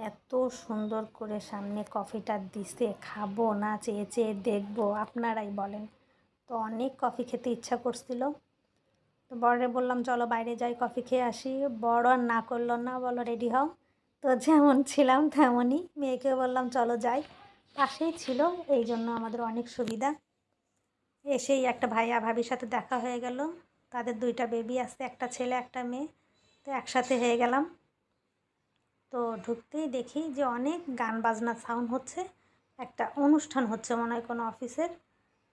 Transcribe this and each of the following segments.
এত সুন্দর করে সামনে কফিটা দিছে, খাব না, চেয়ে চেয়ে দেখব, আপনারাই বলেন। তো অনেক কফি খেতে ইচ্ছা করছিল। তো বড়রে বললাম, চলো বাইরে যাই, কফি খেয়ে আসি। বড় আর না করল না, বলো, রেডি হও। তো যেমন ছিলাম তেমনই মেয়েকে বললাম, চলো যাই। পাশেই ছিল, এই জন্য আমাদের অনেক সুবিধা। এসেই একটা ভাইয়া ভাবির সাথে দেখা হয়ে গেল। তাদের দুইটা বেবি আছে, একটা ছেলে, একটা মেয়ে। তো একসাথে হয়ে গেলাম। তো ঢুকতেই দেখি যে অনেক গান বাজনা সাউন্ড হচ্ছে, একটা অনুষ্ঠান হচ্ছে মনে হয় কোনো অফিসের।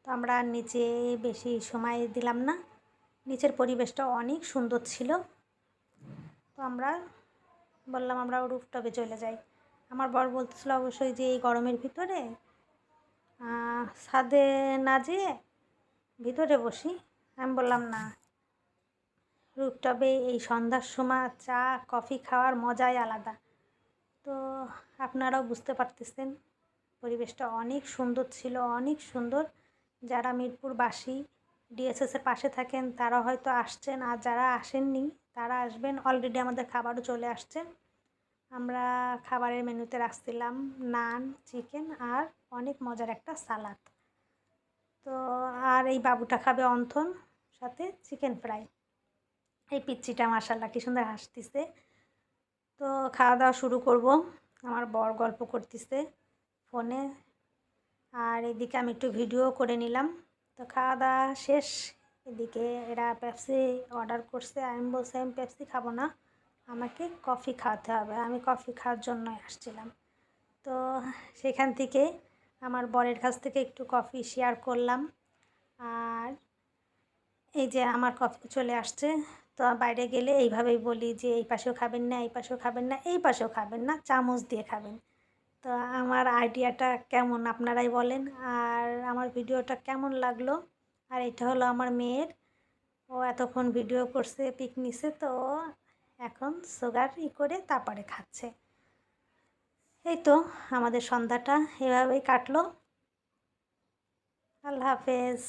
তো আমরা নিচে বেশি সময় দিলাম না, নিচের পরিবেশটা অনেক সুন্দর ছিল। তো আমরা বললাম আমরা রুফটপে চলে যাই। আমার বর বলতেছিল অবশ্যই যে এই গরমের ভিতরে ছাদে না যেয়ে ভিতরে বসি। আমি বললাম না রুফটপে এই সন্ধ্যার সময় চা কফি খাওয়ার মজাই আলাদা। তো আপনারাও বুঝতে পারতেছেন, পরিবেশটা অনেক সুন্দর ছিল, অনেক সুন্দর। যারা মিরপুরবাসী ডিএসএসের পাশে থাকেন, তারা হয়তো আসছেন, আর যারা আসেননি, তারা আসবেন। অলরেডি আমাদের খাবারও চলে আসছে। আমরা খাবারের মেনুতে রাখছিলাম নান, চিকেন আর অনেক মজার একটা সালাদ। তো আর এই বাবুটা খাবে অন্থন, সাথে চিকেন ফ্রাই। এই পিচ্চিটা মাসাল্লাহ কি সুন্দর হাসতিছে। তো খাওয়া দাওয়া শুরু করব। আমার বর গল্প করতেছে ফোনে। আর এদিকে আমি একটু ভিডিও করে নিলাম। তো খাওয়া দাওয়া শেষ। এদিকে এরা পেপসি অর্ডার করছে। আমি বলছি, আমি পেপসি খাব না। আমাকে কফি খাওয়াতে হবে। আমি কফি খাওয়ার জন্যই আসছিলাম। তো সেখান থেকে আমার বরের কাছ থেকে একটু কফি শেয়ার করলাম। আর এই যে আমার কফি চলে আসছে। তো বাইরে গেলে এইভাবেই বলি যে, এই পাশেও খাবেন না, এই পাশেও খাবেন না, এই পাশেও খাবেন না, চামচ দিয়ে খাবেন। তো আমার আইডিয়াটা কেমন আপনারাই বলেন। আর আমার ভিডিওটা কেমন লাগল? আর এটা হলো আমার মেয়ের। ও এতক্ষণ ভিডিও করছে পিক নিছে তো এখন সুগার ই করে তারপরে খাচ্ছে। এই তো আমাদের সন্ধ্যাটা এভাবেই কাটলো। আল্লাহ হাফেজ।